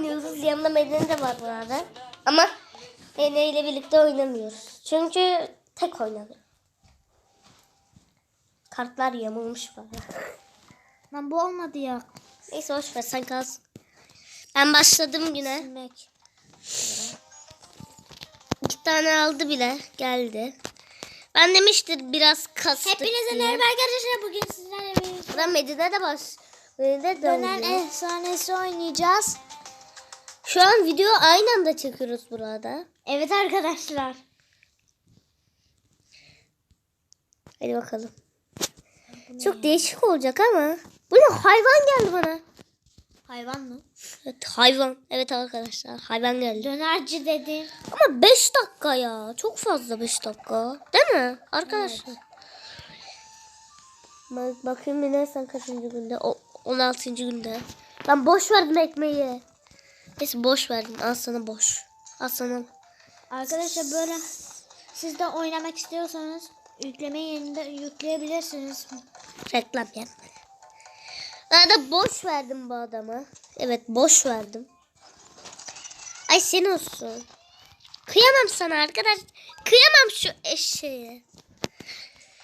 oynuyoruz. Yanında Medine de var bu arada. Ama Medine ile birlikte oynamıyoruz. Çünkü tek oynamıyor. Kartlar yamulmuş bana. Lan bu olmadı ya. Neyse hoş ver sen kalsın. Ben başladım güne. Silmek. İki tane aldı bile. Geldi. Ben demiştir biraz kastık Hepinize diye. merhaba arkadaşlar. Bugün sizlerle birlikte Burada Medine de baş. Medine de dönen efsanesi oynayacağız. Şu an video aynı anda çekiyoruz burada. Evet arkadaşlar. Hadi bakalım. Çok değişik olacak ama. Bu ne hayvan geldi bana. Hayvan mı? Evet hayvan. Evet arkadaşlar hayvan geldi. Dönerci dedin. Ama 5 dakika ya. Çok fazla 5 dakika. Değil mi arkadaşlar? Bak, bakayım bir sen kaçıncı günde? O, 16. günde. Ben boş verdim ekmeği. Neyse boş verdim. Al sana boş. Al sana. Arkadaşlar böyle siz de oynamak istiyorsanız yükleme yerinde yükleyebilirsiniz. Reklam yapma. Ben de boş verdim bu adama. Evet boş verdim. Ay sen olsun. Kıyamam sana arkadaş. Kıyamam şu eşeğe.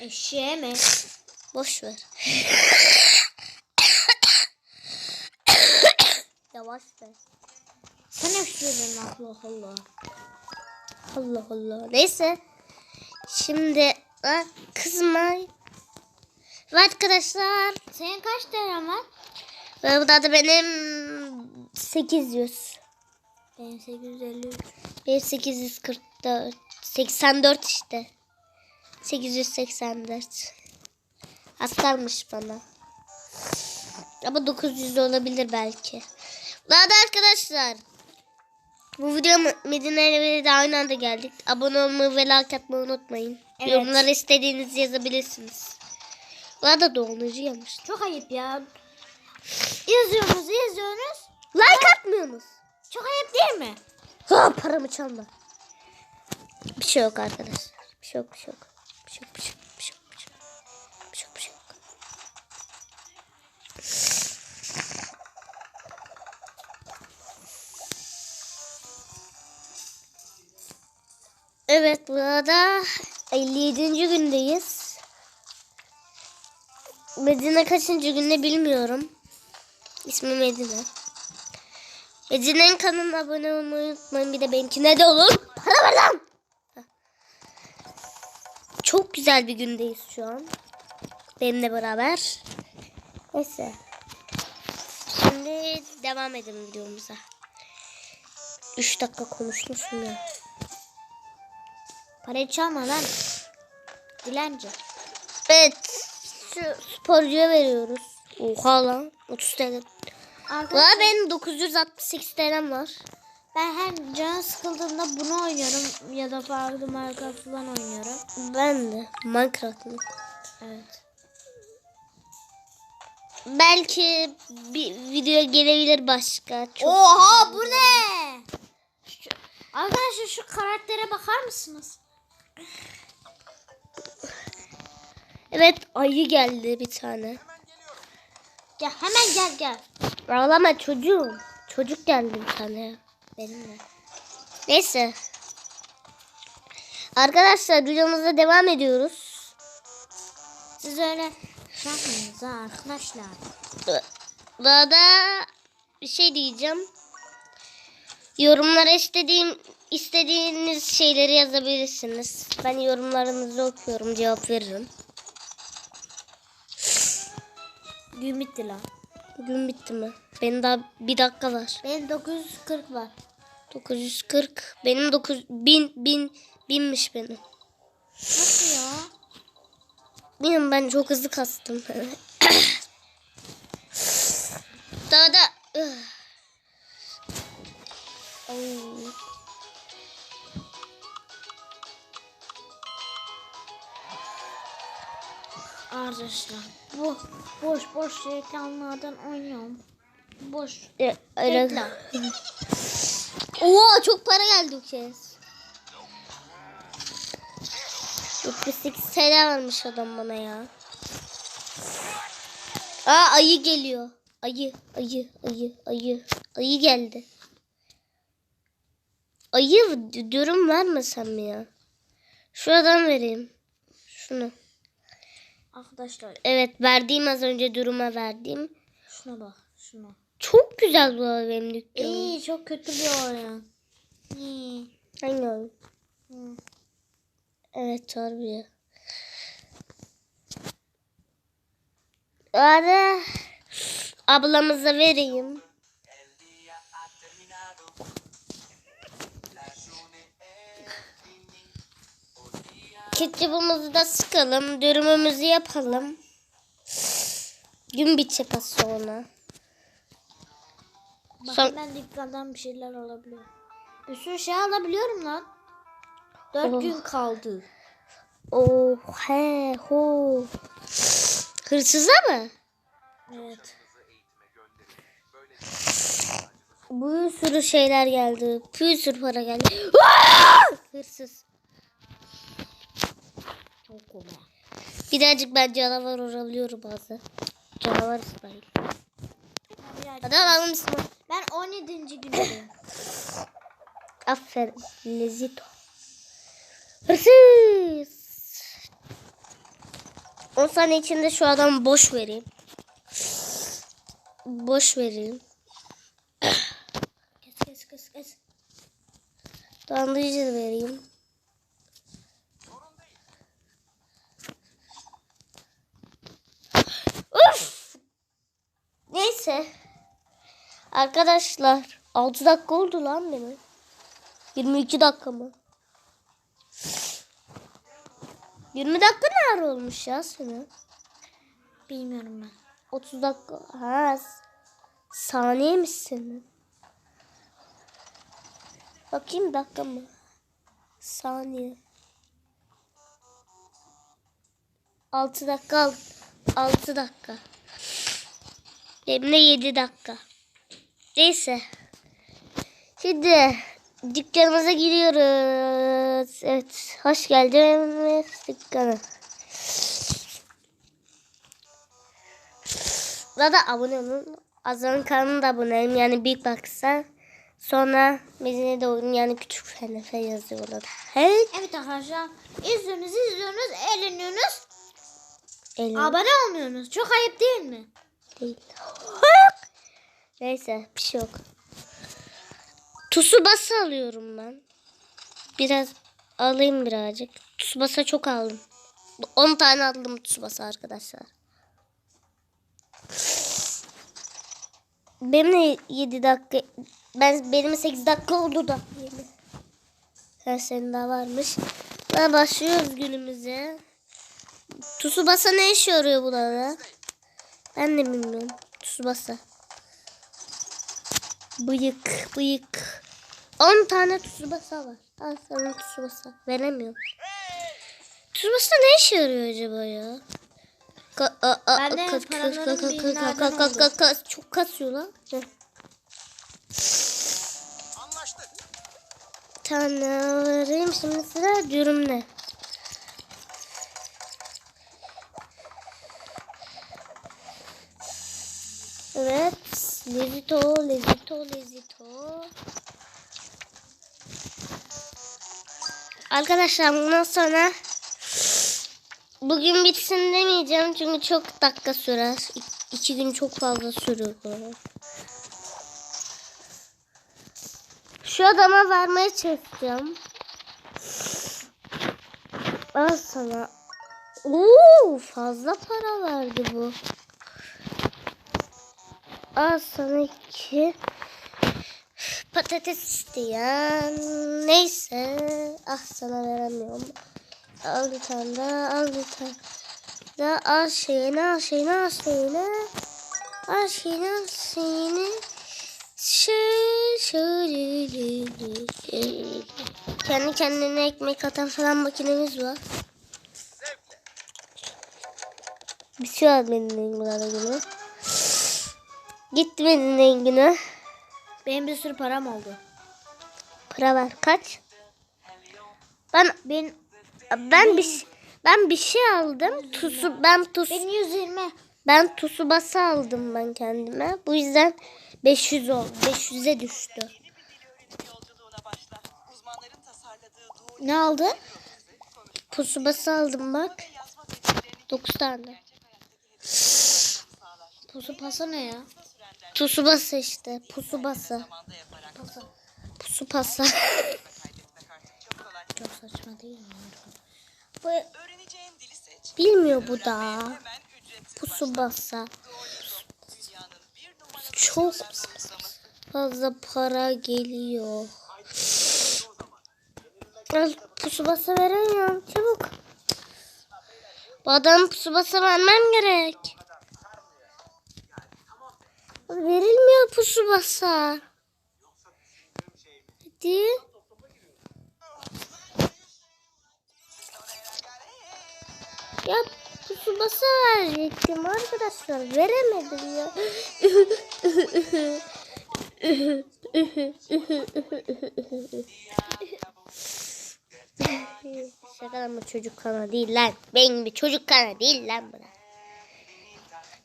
Eşeğe mi? Boş ver. Yavaş ver. Sen öksürdün Allah Allah. Allah Allah. Neyse. Şimdi ha, kızma. Ve arkadaşlar. Senin kaç tane var? Ve bu da benim 800. Benim 853. Benim 844. 84 işte. 884. Az kalmış bana. Ama 900 de olabilir belki. Daha da arkadaşlar. Bu video Medine ile de aynı anda geldik. Abone olmayı ve like atmayı unutmayın. Evet. Yorumlara istediğinizi yazabilirsiniz. Daha da donucu yemiş. Çok ayıp ya. Yazıyorsunuz yazıyorsunuz. Like atmıyorsunuz. Çok ayıp değil mi? Ha paramı çalma. Bir şey yok arkadaşlar. Bir şey yok, bir şey yok. Bir şey yok, bir şey yok, Evet burada 57. gündeyiz. Medine kaçıncı günde bilmiyorum. İsmi Medine. Medine'nin kanalına abone olmayı unutmayın. Bir de benimkine de olur. Lan. Heh. Çok güzel bir gündeyiz şu an. Benimle beraber. Neyse. Şimdi devam edelim videomuza. 3 dakika konuşmuşum ya. Parayı çalma lan. Dilenci. Evet. Şu sporcuya veriyoruz. Oha lan. 30 TL. Arkadaşlar Valla benim 968 TL'm var. ben her can sıkıldığımda bunu oynuyorum ya da farklı marka falan oynuyorum. Ben de. Minecraft mı? Evet. Belki bir video gelebilir başka. Çok Oha bu ne? Şu, arkadaşlar şu karaktere bakar mısınız? Evet ayı geldi bir tane. Gel hemen gel gel. Ağlama çocuğum. Çocuk geldi bir tane. Benimle. Neyse. Arkadaşlar videomuza devam ediyoruz. Siz öyle şey yapmayınız ha arkadaşlar. Daha da bir şey diyeceğim. Yorumlara istediğim istediğiniz şeyleri yazabilirsiniz. Ben yorumlarınızı okuyorum, cevap veririm. Gün bitti lan. Gün bitti mi? Benim daha bir dakika var. Benim 940 var. 940. Benim 9 bin bin binmiş benim. Nasıl ya? Bilmiyorum ben çok hızlı kastım. Daha da Arkadaşlar bu boş boş reklamlardan oynuyorum. Boş. E, Reklam. Oo çok para geldi bu kez. 78 TL vermiş adam bana ya. Aa ayı geliyor. Ayı, ayı, ayı, ayı. Ayı geldi. ayı dürüm vermesem mi ya? Şuradan vereyim. Şunu. Arkadaşlar Evet verdiğim az önce dürüme verdiğim. şuna bak. Şuna. Çok güzel bu arada benim dükkanım. İyi çok kötü bir oyun. İyi. Hangi oyun? Hı. Evet harbi. Ara ablamıza vereyim. Ketçapımızı da sıkalım. Dürümümüzü yapalım. Gün bitecek az sonra. Bak Son- ben dükkandan bir şeyler alabiliyorum. Bir sürü şey alabiliyorum lan. Dört Oh. gün kaldı. Oh he ho. Hırsıza mı? Evet. Bir sürü şeyler geldi. Bir sürü para geldi. Hırsız. Çok komik. Birazcık ben canavar olabiliyorum bazen. Canavar İsmail. Hadi alalım İsmail. Ben 17. gündeyim. Aferin. Lezito. Hırsız. 10 saniye içinde şu adamı boş vereyim. Boş vereyim. kes kes kes kes. Dolandırıcı da vereyim. Uf! Neyse. Arkadaşlar 6 dakika oldu lan benim. 22 dakika mı? 20 dakika ne ara olmuş ya senin? Bilmiyorum ben. 30 dakika. Ha. Saniye mi senin? Bakayım dakika mı? Saniye. 6 dakika. 6 dakika. Benim de 7 dakika. Neyse. Şimdi dükkanımıza giriyoruz. Evet. Hoş geldiniz dükkana. Buna da abone olun. Azan'ın kanalına da abone olun. Yani Big Box'a. Sonra Medine de oyun yani küçük fenefe yazıyorlar. Hey. Evet arkadaşlar. İzliyorsunuz izliyorsunuz eğleniyorsunuz. Elim Abone olmuyorsunuz. Çok ayıp değil mi? değil. Neyse bir şey yok. Tusu basa alıyorum ben. Biraz alayım birazcık. Tusu basa çok aldım. 10 tane aldım tusu basa arkadaşlar. Benim de 7 dakika ben benim 8 dakika oldu da. Her senin daha varmış. Ve başlıyoruz günümüze. Tusu basa ne işe yarıyor burada? Ben de bilmiyorum. Tusu basa. Bıyık, bıyık. 10 tane tusu basa var. Al sana tusu basa. Veremiyorum. Tusu basa ne işe yarıyor acaba ya? Ka a a Ben de ka- ka- paraların ka- ka- birinden ka- ka- ka- ka- ka- Çok kasıyor lan. Heh. tane vereyim şimdi sıra dürümle. Evet. Lezito, lezito, lezito. Arkadaşlar bundan sonra bugün bitsin demeyeceğim çünkü çok dakika sürer. İ- iki gün çok fazla sürüyor. bu. Şu adama vermeye çalışacağım. Al sana. Oo, fazla para verdi bu. Al sana iki. Patates isteyen. Neyse. Ah sana veremiyorum. Al bir tane daha. Al bir tane daha. Al şeyini al şeyini al şeyini. Al şeyini al şeyini. Şey. Kendi kendine ekmek atan falan makinemiz var. Bir şey al benim rengine günü. Gitti benim rengine. Benim bir sürü param oldu. Para ver kaç? Ben Ben ben bir ben bir şey aldım. Tusu ben tusu ben 120. ben tusu basa aldım ben kendime. Bu yüzden 500 oldu. 500'e düştü. Ne aldı? Pusu bası aldım bak. 9 tane. Pusu pasa ne ya? Pusu bası işte. Pusu bası. Pusu pasa. Çok saçma değil mi? Bu bilmiyor bu da. Pusu basa. Çok fazla para geliyor. Al pusu basa veremiyorum. Çabuk. Bu adam pusu basa vermem gerek. Verilmiyor pusu basa. Hadi. Ya pusu basa verecektim arkadaşlar. Veremedim ya. Şaka ama çocuk kana değil lan. Benim bir çocuk kana değil lan bura.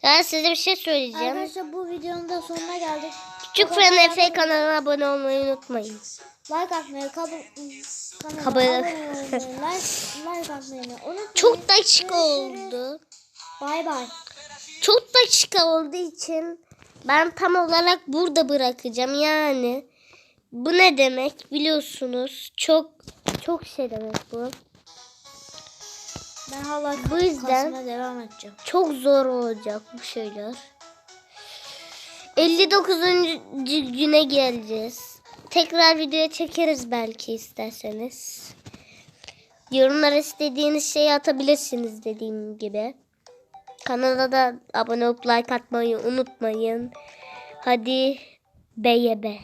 Ya size bir şey söyleyeceğim. Arkadaşlar bu videonun da sonuna geldik. Küçük Fren Efe kanalına abone olmayı unutmayın. Like atmayı, kabul, kanala olmayı, like, like atmayı unutmayın. Çok dakika oldu. Bay bay. Çok dakika olduğu için ben tam olarak burada bırakacağım yani. Bu ne demek biliyorsunuz. Çok çok şey demek bu. Ben hala Bu yüzden- devam edeceğim. Çok zor olacak bu şeyler. 59. güne geleceğiz. Tekrar video çekeriz belki isterseniz. Yorumlara istediğiniz şeyi atabilirsiniz dediğim gibi. Kanala da abone olup like atmayı unutmayın. Hadi beye be.